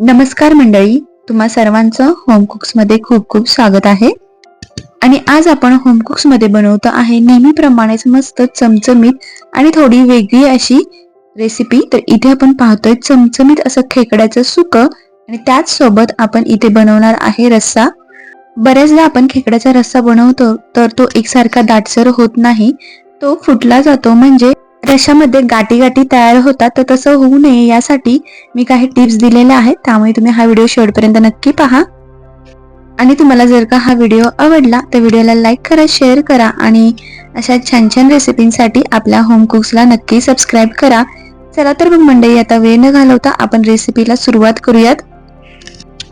नमस्कार मंडळी तुम्हा सर्वांचं होम कुक्समध्ये खूप खूप स्वागत आहे. आणि आज आपण होम कुक्समध्ये बनवतो आहे नेहमीप्रमाणेच मस्त चमचमीत आणि थोडी वेगळी अशी रेसिपी तर इथे आपण पाहतोय चमचमीत असं खेकड्याचं सुक आणि त्याच सोबत आपण इथे बनवणार आहे रस्सा. बऱ्याचदा आपण खेकड्याचा रस्सा बनवतो तर तो एकसारखा दाटसर होत नाही. तो फुटला जातो म्हणजे रशामध्ये गाठी गाठी तयार होतात तर तसं होऊ नये यासाठी मी काही टिप्स दिलेल्या आहेत त्यामुळे तुम्ही हा व्हिडिओ शेवटपर्यंत नक्की पहा. आणि तुम्हाला जर का हा व्हिडिओ आवडला तर व्हिडिओला लाईक करा शेअर करा आणि अशा छान छान रेसिपींसाठी आपल्या होम कुक्सला नक्की सबस्क्राईब करा. चला तर मग मंडई आता वेळ न घालवता आपण रेसिपीला सुरुवात करूयात.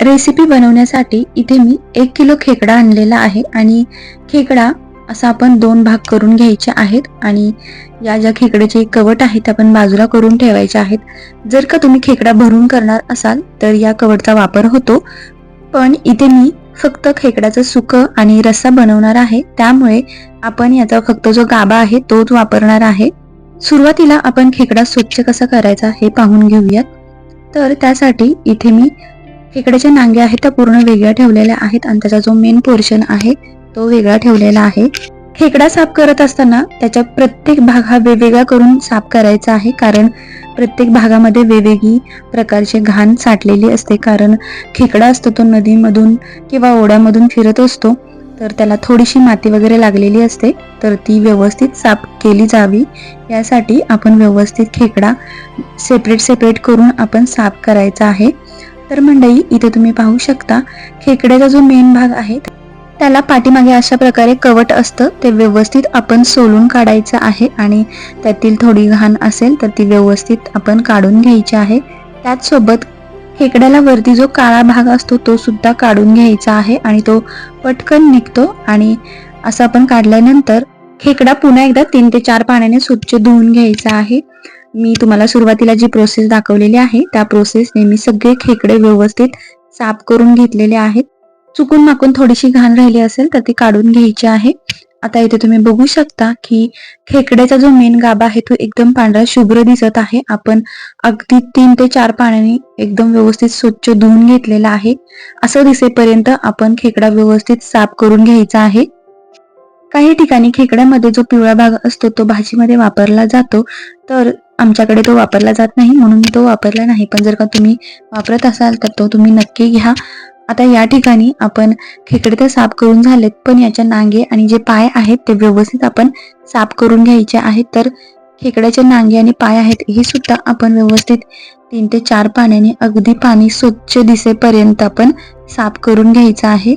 रेसिपी बनवण्यासाठी इथे मी एक किलो खेकडा आणलेला आहे आणि खेकडा असं आपण दोन भाग करून घ्यायचे आहेत आणि या ज्या खेकड्याचे कवट आहे ते आपण बाजूला करून ठेवायचे आहेत. जर का तुम्ही खेकडा भरून करणार असाल तर या कवटचा वापर होतो. पण इथे मी फक्त खेकड्याचं सुकं आणि रस्सा बनवणार आहे. त्यामुळे आपण याचा फक्त जो गाभा आहे तोच वापरणार आहे. सुरुवातीला आपण खेकडा स्वच्छ कसा करायचा हे पाहून घेऊयात. तर त्यासाठी इथे मी खेकड्याच्या नांग्या आहेत त्या पूर्ण वेगळ्या ठेवलेल्या आहेत आणि त्याचा जो मेन पोर्शन आहे तो वेगळा ठेवलेला आहे. खेकडा साफ करत असताना त्याच्या प्रत्येक भाग हा वेगवेगळा करून साफ करायचा आहे कारण प्रत्येक भागामध्ये वेगवेगळी प्रकारचे घाण साठलेली असते. कारण खेकडा असतो तो नदीमधून किंवा ओढ्यामधून फिरत असतो. तर त्याला थोडीशी माती वगैरे लागलेली असते. तर ती व्यवस्थित साफ केली जावी. यासाठी आपण व्यवस्थित खेकडा सेपरेट सेपरेट करून आपण साफ करायचा आहे. तर मंडई इथे तुम्ही पाहू शकता खेकड्याचा जो मेन भाग आहे त्याला पाठीमागे अशा प्रकारे कवट असतं ते व्यवस्थित आपण सोलून काढायचं आहे आणि त्यातील थोडी घाण असेल तर ती व्यवस्थित आपण काढून घ्यायची आहे. त्याचसोबत खेकड्याला वरती जो काळा भाग असतो तो सुद्धा काढून घ्यायचा आहे आणि तो पटकन निघतो आणि असं आपण काढल्यानंतर खेकडा पुन्हा एकदा तीन ते चार पाण्याने स्वच्छ धुवून घ्यायचा आहे. मी तुम्हाला सुरुवातीला जी प्रोसेस दाखवलेली आहे त्या प्रोसेसने मी सगळे खेकडे व्यवस्थित साफ करून घेतलेले आहेत. चुकून माकून थोडीशी घाण राहिली असेल तर ती काढून घ्यायची आहे. आता इथे तुम्ही बघू शकता की खेकड्याचा जो मेन गाभा आहे तो एकदम पांढरा शुभ्र दिसत आहे. आपण अगदी तीन ते चार पाण्याने एकदम व्यवस्थित स्वच्छ धुवून घेतलेला आहे. असं दिसेपर्यंत आपण खेकडा व्यवस्थित साफ करून घ्यायचा आहे. काही ठिकाणी खेकड्यामध्ये जो पिवळा भाग असतो तो भाजीमध्ये वापरला जातो. तर आमच्याकडे तो वापरला जात नाही म्हणून तो वापरला नाही. पण जर का तुम्ही वापरत असाल तर तो तुम्ही नक्की घ्या. आता या ठिकाणी आपण खेकडे तर साफ करून झालेत पण याच्या नांगे आणि जे पाय आहेत ते व्यवस्थित आपण साफ करून घ्यायचे आहेत. तर खेकड्याचे नांगे आणि पाय आहेत हे सुद्धा आपण व्यवस्थित तीन ते चार पाण्याने अगदी पाणी स्वच्छ दिसेपर्यंत आपण साफ करून घ्यायचं आहे.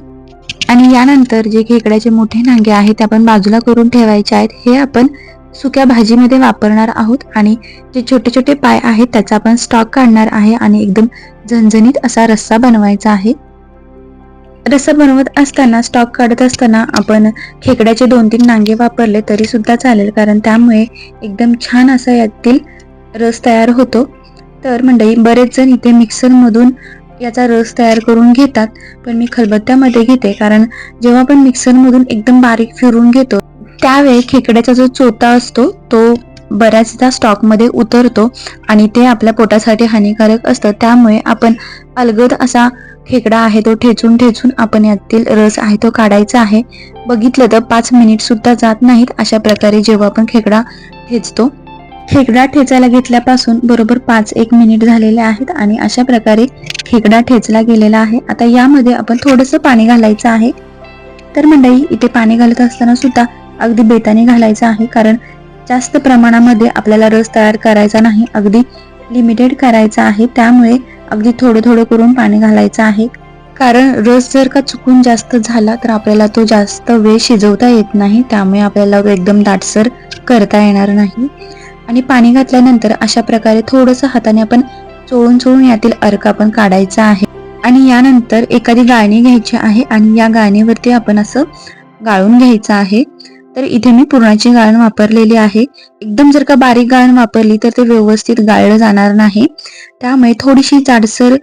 आणि यानंतर जे खेकड्याचे मोठे नांगे आहेत ते आपण बाजूला करून ठेवायचे आहेत. हे आपण सुक्या भाजीमध्ये वापरणार आहोत आणि जे छोटे छोटे पाय आहेत त्याचा आपण स्टॉक काढणार आहे आणि एकदम झणझणीत असा रस्सा बनवायचा आहे. रस्सा बनवत असताना स्टॉक काढत असताना आपण खेकड्याचे दोन तीन नांगे वापरले तरी सुद्धा चालेल. कारण त्यामुळे एकदम छान असा यातील रस तयार होतो. तर मंडळी बरेच जण इथे मिक्सरमधून याचा रस तयार करून घेतात. पण मी खलबत्त्यामध्ये घेते. कारण जेव्हा आपण मिक्सरमधून एकदम बारीक फिरून घेतो त्यावेळी खेकड्याचा जो चोता असतो तो बऱ्याचदा स्टॉकमध्ये उतरतो आणि ते आपल्या पोटासाठी हानिकारक असतं. त्यामुळे आपण अलगद असा खेकडा आहे तो ठेचून ठेचून आपण यातील रस आहे तो काढायचा आहे. बघितलं तर पाच मिनिट सुद्धा जात नाहीत अशा प्रकारे जेव्हा आपण खेकडा ठेचतो. खेकडा ठेचायला घेतल्यापासून बरोबर पाच एक मिनिट झालेले आहेत आणि अशा प्रकारे खेकडा ठेचला गेलेला आहे. आता यामध्ये आपण थोडंसं पाणी घालायचं आहे. तर मंडळी इथे पाणी घालत असताना सुद्धा अगदी बेताने घालायचं आहे कारण जास्त प्रमाणामध्ये आपल्याला रस तयार करायचा नाही. अगदी लिमिटेड करायचा आहे. त्यामुळे अगदी थोडं थोडं करून पाणी घालायचं आहे. कारण रस जर का चुकून जास्त झाला तर आपल्याला तो जास्त वेळ शिजवता येत नाही. त्यामुळे आपल्याला एकदम दाटसर करता येणार नाही. आणि पाणी घातल्यानंतर अशा प्रकारे थोडंसं हाताने आपण चोळून चोळून यातील अर्क आपण काढायचा आहे. आणि यानंतर एखादी गाळणी घ्यायची आहे आणि या गाळणीवरती आपण असं गाळून घ्यायचं आहे. तर इथे मी पुरणाची गाळण वापरलेली आहे. एकदम जर का बारीक गाळण वापरली तर ते व्यवस्थित गाळलं जाणार नाही. त्यामुळे थोडीशी जाडसर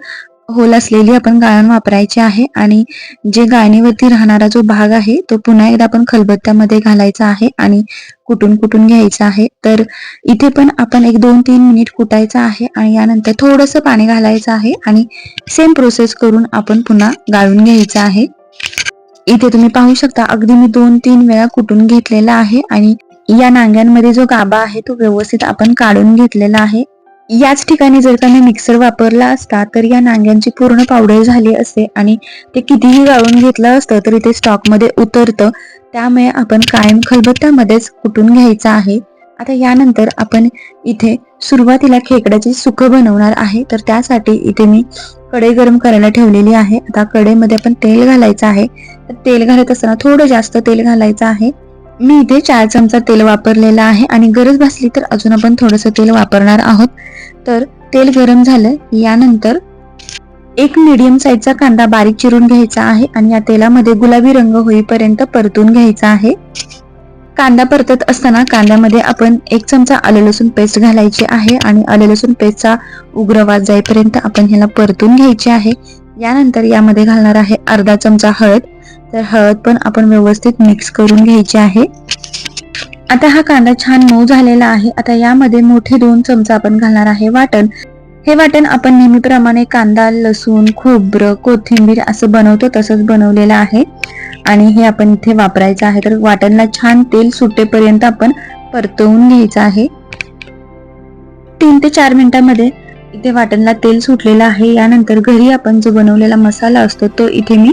होल असलेली आपण गाळण वापरायची आहे आणि जे गाळणीवरती राहणारा जो भाग आहे तो पुन्हा एकदा आपण खलबत्त्यामध्ये घालायचा आहे आणि कुटून कुटून घ्यायचा आहे. तर इथे पण आपण एक दोन तीन मिनिट कुटायचं आहे आणि यानंतर थोडंसं पाणी घालायचं आहे आणि सेम प्रोसेस करून आपण पुन्हा गाळून घ्यायचं आहे. इथे तुम्ही पाहू शकता अगदी मी दोन तीन वेळा कुटून घेतलेला आहे आणि या नांग्यांमध्ये जो गाबा आहे तो व्यवस्थित आपण काढून घेतलेला आहे. याच ठिकाणी जर का मी मिक्सर वापरला असता तर या नांग्यांची पूर्ण पावडर झाली असते आणि ते कितीही गाळून घेतलं असतं तरी ते स्टॉकमध्ये उतरतं. त्यामुळे आपण कायम खलबत्त्यामध्येच कुटून घ्यायचं आहे? आता यानंतर आपण इथे सुरुवातीला खेकड्याची सुख बनवणार आहे. तर त्यासाठी इथे मी कढई गरम करायला ठेवलेली आहे. आता कढईमध्ये आपण तेल घालायचं आहे. तर तेल घालत असताना थोडं जास्त तेल घालायचं आहे. मी इथे चार चमचा तेल वापरलेला आहे आणि गरज भासली तर अजून आपण थोडंसं तेल वापरणार आहोत. तर तेल गरम झालं. यानंतर एक मीडियम साईजचा कांदा बारीक चिरून घ्यायचा आहे आणि या तेलामध्ये गुलाबी रंग होईपर्यंत परतून घ्यायचा आहे. कांदा परतत असताना कांद्यामध्ये आपण एक चमचा आले लसूण पेस्ट घालायची आहे आणि आले लसूण पेस्टचा उग्रवास जाईपर्यंत आपण ह्याला परतून घ्यायची आहे. यानंतर यामध्ये घालणार आहे अर्धा चमचा हळद. तर हळद पण आपण व्यवस्थित मिक्स करून घ्यायची आहे. आता हा कांदा छान मऊ झालेला आहे. आता यामध्ये मोठे दोन चमचा आपण घालणार आहे वाटण. हे वाटण आपण नेहमीप्रमाणे कांदा लसूण खोबरं कोथिंबीर असं बनवतो तसंच बनवलेलं आहे. आणि हे आपण इथे वापरायचं आहे. तर वाटणला छान तेल सुटेपर्यंत आपण परतवून घ्यायचं आहे. तीन ते चार मिनिटांमध्ये इथे वाटणला तेल सुटलेलं आहे. यानंतर घरी आपण जो बनवलेला मसाला असतो तो इथे मी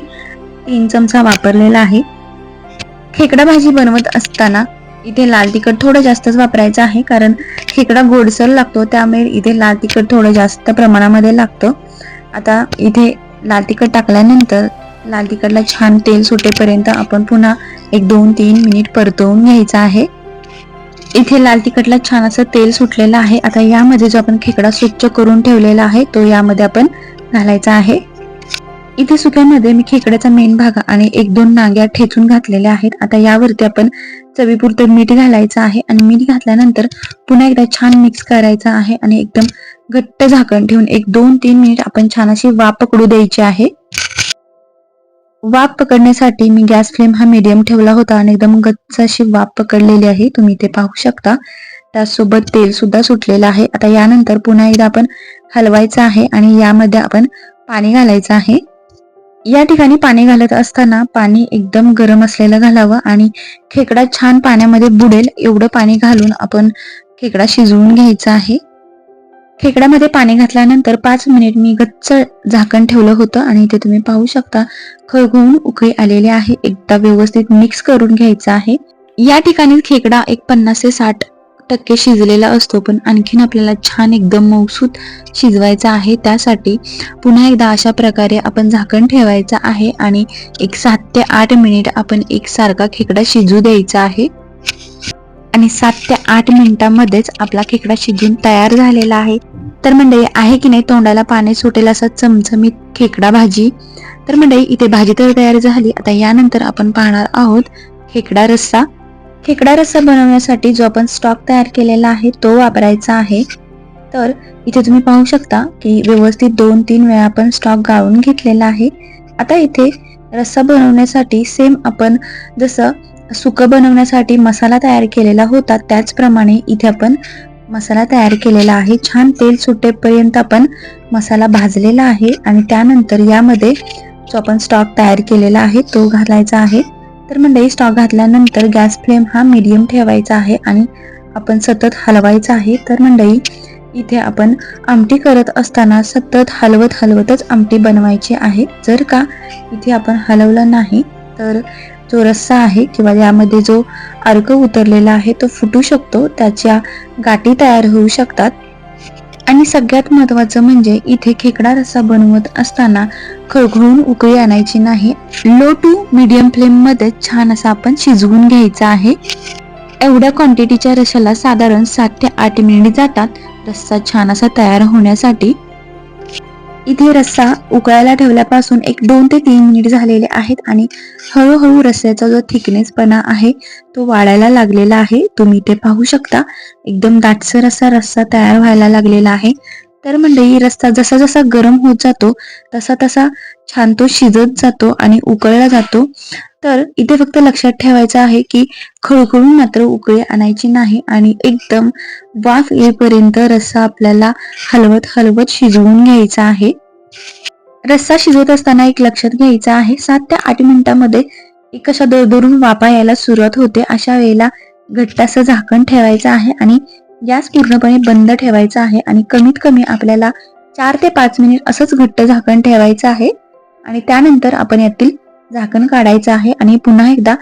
तीन चमचा वापरलेला आहे. खेकडा भाजी बनवत असताना इथे लाल तिखट थोडं जास्तच वापरायचं आहे कारण खेकडा गोडसर लागतो त्यामुळे इथे लाल तिखट थोडं जास्त प्रमाणामध्ये लागतं. आता इथे लाल तिखट टाकल्यानंतर लाल तिखटला छान तेल सुटेपर्यंत आपण पुन्हा एक दोन तीन मिनिट परतवून घ्यायचं आहे. इथे लाल तिखटला छान असं तेल सुटलेलं आहे. आता यामध्ये जो आपण खेकडा स्वच्छ करून ठेवलेला आहे तो यामध्ये आपण घालायचा आहे. इथे सुक्यामध्ये मी खेकड्याचा मेन भाग आणि एक दोन नांग्या ठेचून घातलेल्या आहेत. आता यावरती आपण चवीपुरतं मीठ घालायचं आहे आणि मीठ घातल्यानंतर पुन्हा एकदा छान मिक्स करायचं आहे आणि एकदम घट्ट झाकण ठेवून एक दोन तीन मिनिट आपण छान अशी वाफ पकडू द्यायची आहे. वाफ पकडण्यासाठी मी गॅस फ्लेम हा मीडियम ठेवला होता आणि एकदम गच्च अशी वाफ पकडलेली आहे. तुम्ही ते पाहू शकता. त्यासोबत तेल सुद्धा सुटलेलं आहे. आता यानंतर पुन्हा एकदा आपण हलवायचं आहे आणि यामध्ये आपण पाणी घालायचं आहे. या ठिकाणी पाणी घालत असताना पाणी एकदम गरम असलेलं घालावं आणि खेकडा छान पाण्यामध्ये बुडेल एवढं पाणी घालून आपण खेकडा शिजवून घ्यायचा आहे. खेकड्यामध्ये पाणी घातल्यानंतर पाच मिनिट मी गच्च झाकण ठेवलं होतं आणि इथे तुम्ही पाहू शकता खळखळून उकळी आलेली आहे. एकदा व्यवस्थित मिक्स करून घ्यायचं आहे. या ठिकाणी खेकडा एक पन्नास ते साठ टक्के शिजलेला असतो पण आणखीन आपल्याला छान एकदम मौसूत शिजवायचा आहे. त्यासाठी पुन्हा एकदा अशा प्रकारे आपण झाकण ठेवायचं आहे आणि एक सात ते आठ मिनिट आपण एक सारखा खेकडा शिजू द्यायचा आहे. आणि सात ते आठ मिनिटांमध्येच आपला खेकडा शिजून तयार झालेला आहे. तर मंडळी आहे की नाही तोंडाला पाणी सुटेल असा चमचमीत खेकडा भाजी? तर मंडळी इथे भाजी तर तयार झाली. आता यानंतर आपण पाहणार आहोत खेकडा रस्सा. खेकडा रस्सा बनवण्यासाठी जो आपण स्टॉक तयार केलेला आहे तो वापरायचा आहे. तर इथे तुम्ही पाहू शकता की व्यवस्थित दोन तीन वेळा आपण स्टॉक गाळून घेतलेला आहे. आता इथे रस्सा बनवण्यासाठी सेम आपण जसं सुकं बनवण्यासाठी मसाला तयार केलेला होता त्याचप्रमाणे इथे आपण मसाला तयार केलेला आहे. छान तेल सुटेपर्यंत आपण मसाला भाजलेला आहे आणि त्यानंतर यामध्ये जो आपण स्टॉक तयार केलेला आहे तो घालायचा आहे. तर मंडळी स्टॉक घातल्यानंतर गॅस फ्लेम हा मीडियम ठेवायचा आहे आणि आपण सतत हलवायचा आहे. तर मंडळी इथे आपण आमटी करत असताना सतत हलवत हलवतच आमटी बनवायची आहे. जर का इथे आपण हलवलं नाही तर जो रस्सा आहे किंवा यामध्ये जो अर्क उतरलेला आहे तो फुटू शकतो. त्याच्या गाठी तयार होऊ शकतात. आणि सगळ्यात महत्वाचं म्हणजे इथे खेकडा रस्सा बनवत असताना खळखळून उकळी आणायची नाही. लो टू मीडियम फ्लेममध्ये छान असा आपण शिजवून घ्यायचा आहे. एवढ्या क्वांटिटीच्या रशाला साधारण सात ते आठ मिनिट जातात. रस्सा छान असा तयार होण्यासाठी. इथे रस्सा उकळायला ठेवल्यापासून एक दोन ते तीन मिनिट झालेले आहेत आणि हळूहळू रस्स्याचा जो थिकनेसपणा आहे तो वाढायला लागलेला आहे. तुम्ही इथे पाहू शकता एकदम दाटसर असा रस्सा तयार व्हायला लागलेला आहे. तर मंडळी रस्सा जसा जसा गरम होत जातो तसा तसा छान तो शिजत जातो आणि उकळला जातो. तर इथे फक्त लक्षात ठेवायचं आहे की खळखळून मात्र उकळी आणायची नाही आणि एकदम वाफ येईपर्यंत रस्सा आपल्याला हलवत हलवत शिजवून घ्यायचा आहे. रस्सा शिजवत असताना एक लक्षात घ्यायचं आहे सात ते आठ मिनिटांमध्ये एक अशा दरदरून वापा यायला सुरुवात होते. अशा वेळेला घट्ट असं झाकण ठेवायचं आहे आणि गॅस पूर्णपणे बंद ठेवायचा आहे आणि कमीत कमी आपल्याला चार ते पाच मिनिट असंच घट्ट झाकण ठेवायचं आहे. आणि त्यानंतर आपण यातील झाकण काढायचं आहे आणि पुन्हा एकदा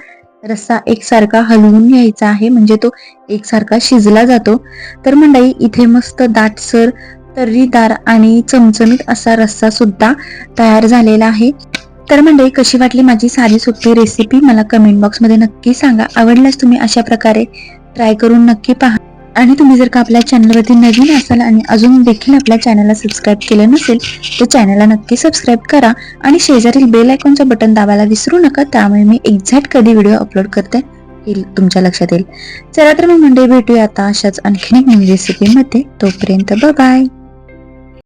रस्सा एकसारखा हलवून घ्यायचा आहे. म्हणजे तो एकसारखा शिजला जातो. तर मंडळी इथे मस्त दाटसर तर्रीदार आणि चमचमीत असा रस्सा सुद्धा तयार झालेला आहे. तर मंडळी कशी वाटली माझी साधी सोपी रेसिपी मला कमेंट बॉक्समध्ये नक्की सांगा. आवडल्यास तुम्ही अशा प्रकारे ट्राय करून नक्की पहा. आणि तुम्ही जर का आपल्या चॅनलवरती नवीन असाल आणि अजून देखील आपल्या चॅनलला सबस्क्राईब केलं नसेल तर चॅनलला नक्की सबस्क्राईब करा आणि शेजारील बेल आयकॉनचं बटन दाबायला विसरू नका. त्यामुळे मी एक्झॅक्ट कधी व्हिडिओ अपलोड करते येईल तुमच्या लक्षात येईल. चला तर मग मंडळी भेटूया आता अशाच आणखीन एक नवीन रेसिपीमध्ये तोपर्यंत बाय